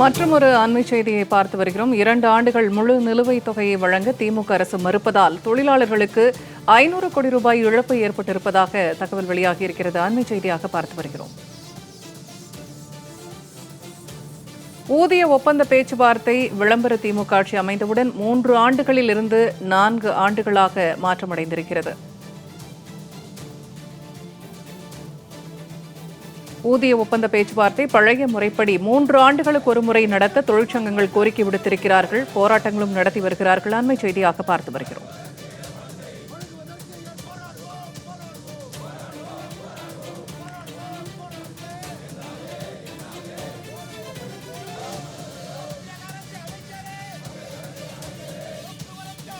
மற்றும் ஒரு அண்மை செய்தியை பார்த்து வருகிறோம். இரண்டு ஆண்டுகள் முழு நிலுவைத் தொகையை வழங்க திமுக அரசு மறுப்பதால் தொழிலாளர்களுக்கு ஐநூறு கோடி ரூபாய் இழப்பு ஏற்பட்டிருப்பதாக தகவல் வெளியாகி இருக்கிறது அண்மை செய்தியாக பார்த்து வருகிறோம். ஊதிய ஒப்பந்த பேச்சுவார்த்தை விளம்பர திமுக ஆட்சி அமைந்தவுடன் மூன்று ஆண்டுகளில் இருந்து நான்கு ஆண்டுகளாக மாற்றமடைந்திருக்கிறது. ஊதிய ஒப்பந்த பேச்சுவார்த்தை பழைய முறைப்படி மூன்று ஆண்டுகளுக்கு ஒரு முறை நடத்த தொழிற்சங்கங்கள் கோரிக்கை விடுத்திருக்கிறார்கள். போராட்டங்களும் நடத்தி வருகிறார்கள். அண்மை செய்தியாக பார்த்து வருகிறோம்.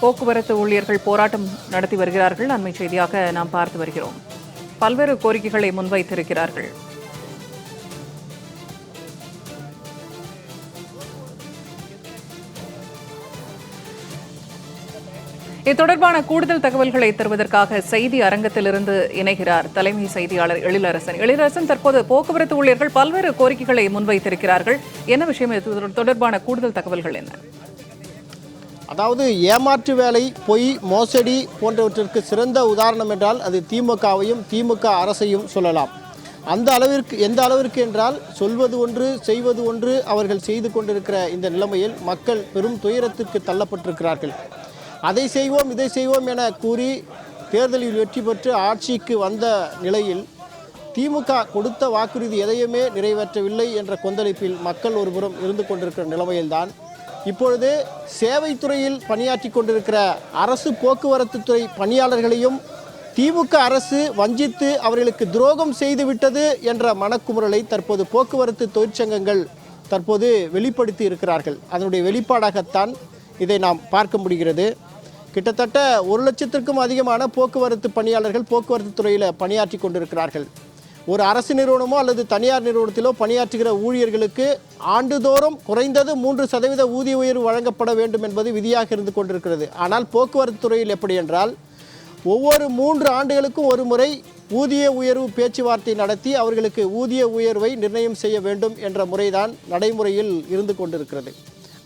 போக்குவரத்து ஊழியர்கள் போராட்டம் நடத்தி வருகிறார்கள். அண்மை செய்தியாக நாம் பார்த்து வருகிறோம். பல்வேறு கோரிக்கைகளை முன்வைத்திருக்கிறார்கள். இது தொடர்பான கூடுதல் தகவல்களை தருவதற்காக செய்தி அரங்கத்திலிருந்து இணைகிறார் தலைமை செய்தியாளர் எழிலரசன். எழிலரசன் தற்போது போக்குவரத்து ஊழியர்கள் பல்வேறு கோரிக்கைகளை முன்வைத்திருக்கிறார்கள். என்ன விஷயம்? இது தொடர்பான கூடுதல் தகவல்கள் என்ன? அதாவது ஏமாற்று வேலை பொய் மோசடி போன்றவற்றிற்கு சிறந்த உதாரணம் என்றால் அது திமுகவையும் திமுக அரசையும் சொல்லலாம். அந்த அளவிற்கு எந்த அளவிற்கு என்றால் சொல்வது ஒன்று செய்வது ஒன்று அவர்கள் செய்து கொண்டிருக்கிற இந்த நிலைமையில் மக்கள் பெரும் துயரத்திற்கு தள்ளப்பட்டிருக்கிறார்கள். அதை செய்வோம் இதை செய்வோம் என கூறி தேர்தலில் வெற்றி பெற்று ஆட்சிக்கு வந்த நிலையில் திமுக கொடுத்த வாக்குறுதி எதையுமே நிறைவேற்றவில்லை என்ற கொந்தளிப்பில் மக்கள் ஒருபுறம் இருந்து கொண்டிருக்கிற நிலைமையில்தான். இப்பொழுது சேவைத்துறையில் பணியாற்றி கொண்டிருக்கிற அரசு போக்குவரத்து துறை பணியாளர்களையும் திமுக அரசு வஞ்சித்து அவர்களுக்கு துரோகம் செய்துவிட்டது என்ற மனக்குமுறலை தற்போது போக்குவரத்து தொழிற்சங்கங்கள் தற்போது வெளிப்படுத்தி இருக்கிறார்கள். அதனுடைய வெளிப்பாடாகத்தான் இதை நாம் பார்க்க முடிகிறது. கிட்டத்தட்ட ஒரு லட்சத்திற்கும் அதிகமான போக்குவரத்து பணியாளர்கள் போக்குவரத்து துறையில் பணியாற்றி கொண்டிருக்கிறார்கள். ஒரு அரசு நிறுவனமோ அல்லது தனியார் நிறுவனத்திலோ பணியாற்றுகிற ஊழியர்களுக்கு ஆண்டுதோறும் குறைந்தது மூன்று சதவீத ஊதிய உயர்வு வழங்கப்பட வேண்டும் என்பது விதியாக இருந்து கொண்டிருக்கிறது. ஆனால் போக்குவரத்து துறையில் எப்படி என்றால் ஒவ்வொரு மூன்று ஆண்டுகளுக்கும் ஒரு முறை ஊதிய உயர்வு பேச்சுவார்த்தை நடத்தி அவர்களுக்கு ஊதிய உயர்வை நிர்ணயம் செய்ய வேண்டும் என்ற முறைதான் நடைமுறையில் இருந்து கொண்டிருக்கிறது.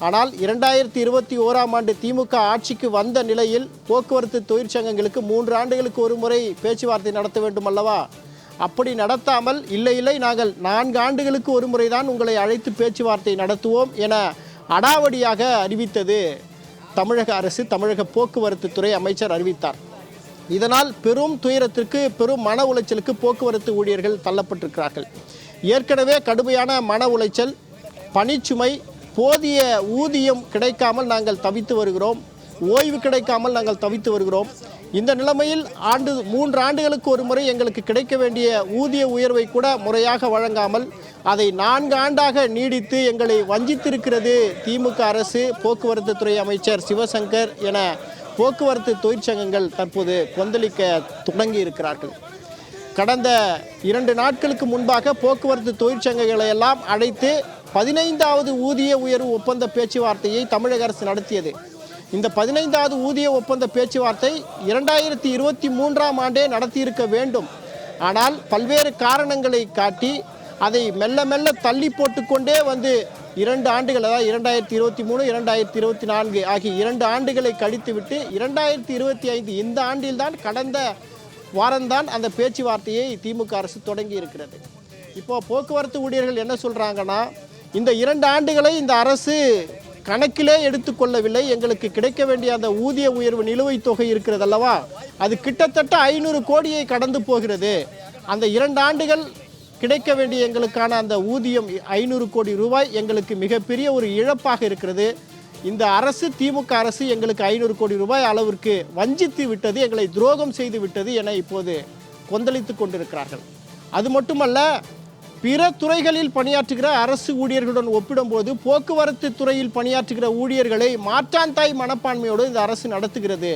ஆனால் இரண்டாயிரத்தி இருபத்தி ஓராம் ஆண்டு திமுக ஆட்சிக்கு வந்த நிலையில் போக்குவரத்து தொழிற்சங்கங்களுக்கு மூன்று ஆண்டுகளுக்கு ஒரு முறை பேச்சுவார்த்தை நடத்த வேண்டும் அல்லவா? அப்படி நடத்தாமல் இல்லை இல்லை நாங்கள் நான்கு ஆண்டுகளுக்கு ஒரு முறைதான் உங்களை அழைத்து பேச்சுவார்த்தை நடத்துவோம் என அடாவடியாக அறிவித்தது தமிழக அரசு தமிழக போக்குவரத்து துறை அமைச்சர் அறிவித்தார். இதனால் பெரும் துயரத்திற்கு பெரும் மன உளைச்சலுக்கு போக்குவரத்து ஊழியர்கள் தள்ளப்பட்டிருக்கிறார்கள். ஏற்கனவே கடுமையான மன உளைச்சல் பணிச்சுமை போதிய ஊதியம் கிடைக்காமல் நாங்கள் தவித்து வருகிறோம். ஓய்வு கிடைக்காமல் நாங்கள் தவித்து வருகிறோம். இந்த நிலைமையில் ஆண்டு மூன்று ஆண்டுகளுக்கு ஒரு முறை எங்களுக்கு கிடைக்க வேண்டிய ஊதிய உயர்வை கூட முறையாக வழங்காமல் அதை நான்கு ஆண்டாக நீடித்து எங்களை வஞ்சித்திருக்கிறது திமுக அரசு போக்குவரத்து துறை அமைச்சர் சிவசங்கர் என போக்குவரத்து தொழிற்சங்கங்கள் தற்போது கொந்தளிக்க தொடங்கி இருக்கிறார்கள். கடந்த இரண்டு நாட்களுக்கு முன்பாக போக்குவரத்து தொழிற்சங்கங்களை எல்லாம் அழைத்து பதினைந்தாவது ஊதிய உயர்வு ஒப்பந்த பேச்சுவார்த்தையை தமிழக அரசு நடத்தியது. இந்த பதினைந்தாவது ஊதிய ஒப்பந்த பேச்சுவார்த்தை இரண்டாயிரத்தி இருபத்தி மூன்றாம் ஆண்டே நடத்தியிருக்க வேண்டும். ஆனால் பல்வேறு காரணங்களை காட்டி அதை மெல்ல மெல்ல தள்ளி போட்டுக்கொண்டே வந்து இரண்டு ஆண்டுகள் அதாவது இரண்டாயிரத்தி இருபத்தி மூணு இரண்டாயிரத்தி இருபத்தி நான்கு ஆகிய இரண்டு ஆண்டுகளை கழித்துவிட்டு இரண்டாயிரத்தி இருபத்தி ஐந்து இந்த ஆண்டில்தான் கடந்த வாரம்தான் அந்த பேச்சுவார்த்தையை திமுக அரசு தொடங்கி இருக்கிறது இப்போ போக்குவரத்து ஊழியர்கள் என்ன சொல்கிறாங்கன்னா இந்த இரண்டு ஆண்டுகளை இந்த அரசு கணக்கிலே எடுத்துக்கொள்ளவில்லை எங்களுக்கு கிடைக்க வேண்டிய அந்த ஊதிய உயர்வு நிலுவைத் தொகை இருக்கிறது அல்லவா அது கிட்டத்தட்ட ஐநூறு கோடியை கடந்து போகிறது. அந்த இரண்டு ஆண்டுகள் கிடைக்க வேண்டிய எங்களுக்கான அந்த ஊதியம் ஐநூறு கோடி ரூபாய் எங்களுக்கு மிகப்பெரிய ஒரு இழப்பாக இருக்கிறது. இந்த அரசு திமுக அரசு எங்களுக்கு ஐநூறு கோடி ரூபாய் அளவிற்கு வஞ்சித்து விட்டது எங்களை துரோகம் செய்து விட்டது என இப்போது கொந்தளித்து கொண்டிருக்கிறார்கள். அது மட்டுமல்ல பிற துறைகளில் பணியாற்றுகிற அரசு ஊழியர்களுடன் ஒப்பிடும்போது போக்குவரத்து துறையில் பணியாற்றுகிற ஊழியர்களை மாற்றாந்தாய் மனப்பான்மையோடு இந்த அரசு நடத்துகிறது.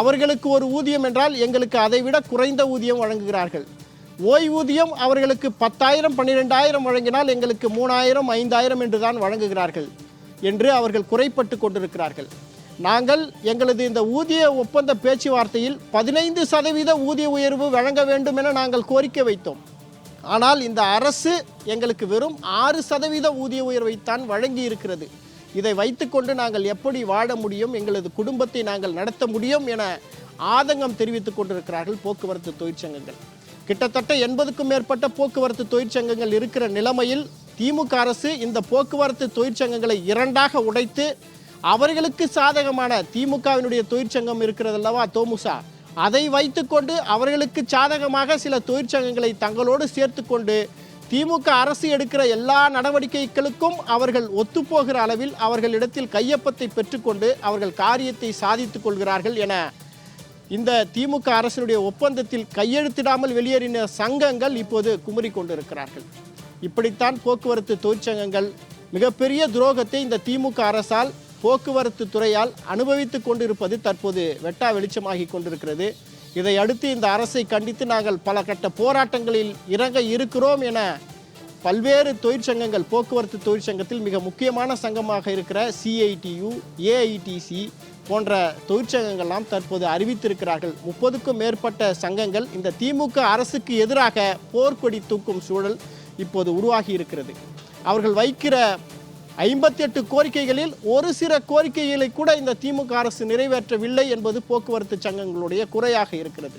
அவர்களுக்கு ஒரு ஊதியம் என்றால் எங்களுக்கு அதைவிட குறைந்த ஊதியம் வழங்குகிறார்கள். ஓய்வூதியம் அவர்களுக்கு பத்தாயிரம் பன்னிரெண்டாயிரம் வழங்கினால் எங்களுக்கு மூணாயிரம் ஐந்தாயிரம் என்று தான் வழங்குகிறார்கள் என்று அவர்கள் குறைப்பட்டு கொண்டிருக்கிறார்கள். நாங்கள் எங்களது இந்த ஊதிய ஒப்பந்த பேச்சுவார்த்தையில் பதினைந்து சதவீத ஊதிய உயர்வு வழங்க வேண்டும் என நாங்கள் கோரிக்கை வைத்தோம். ஆனால் இந்த அரசு எங்களுக்கு வெறும் ஆறு சதவீத ஊதிய உயர்வைத்தான் வழங்கி இருக்கிறது இதை வைத்துக்கொண்டு நாங்கள் எப்படி வாழ முடியும் எங்களது குடும்பத்தை நாங்கள் நடத்த முடியும் என ஆதங்கம் தெரிவித்துக் கொண்டிருக்கிறார்கள் போக்குவரத்து தொழிற்சங்கங்கள். கிட்டத்தட்ட எண்பதுக்கும் மேற்பட்ட போக்குவரத்து தொழிற்சங்கங்கள் இருக்கிற நிலைமையில் திமுக அரசு இந்த போக்குவரத்து தொழிற்சங்கங்களை இரண்டாக உடைத்து அவர்களுக்கு சாதகமான திமுகவினுடைய தொழிற்சங்கம் இருக்கிறதல்லவா தோமுசா அதை வைத்துக்கொண்டு அவர்களுக்கு சாதகமாக சில தொழிற்சங்கங்களை தங்களோடு சேர்த்து கொண்டு திமுக அரசு எடுக்கிற எல்லா நடவடிக்கைகளுக்கும் அவர்கள் ஒத்துப்போகிற அளவில் அவர்களிடத்தில் கையொப்பத்தை பெற்றுக்கொண்டு அவர்கள் காரியத்தை சாதித்துக் கொள்கிறார்கள் என இந்த திமுக அரசினுடைய ஒப்பந்தத்தில் கையெழுத்திடாமல் வெளியேறின சங்கங்கள் இப்போது குமரி கொண்டிருக்கிறார்கள். இப்படித்தான் போக்குவரத்து தொழிற்சங்கங்கள் மிகப்பெரிய துரோகத்தை இந்த திமுக அரசால் போக்குவரத்து துறையால் அனுபவித்துக் கொண்டிருப்பது தற்போது வெட்டா வெளிச்சமாகி கொண்டிருக்கிறது. இதை அடுத்து இந்த அரசை கண்டித்து நாங்கள் பல கட்ட போராட்டங்களில் இறங்க இருக்கிறோம் என பல்வேறு தொழிற்சங்கங்கள் போக்குவரத்து தொழிற்சங்கத்தில் மிக முக்கியமான சங்கமாக இருக்கிற சிஐடியு ஏஐடிசி போன்ற தொழிற்சங்கங்கள்லாம் தற்போது அறிவித்திருக்கிறார்கள். முப்பதுக்கும் மேற்பட்ட சங்கங்கள் இந்த திமுக அரசுக்கு எதிராக போர்க்கொடி தூக்கும் சூழல் இப்போது உருவாகி இருக்கிறது. அவர்கள் வைக்கிற ஐம்பத்தி எட்டு கோரிக்கைகளில் ஒரு சில கோரிக்கைகளை கூட இந்த திமுக அரசு நிறைவேற்றவில்லை என்பது போக்குவரத்து சங்கங்களுடைய குறையாக இருக்கிறது.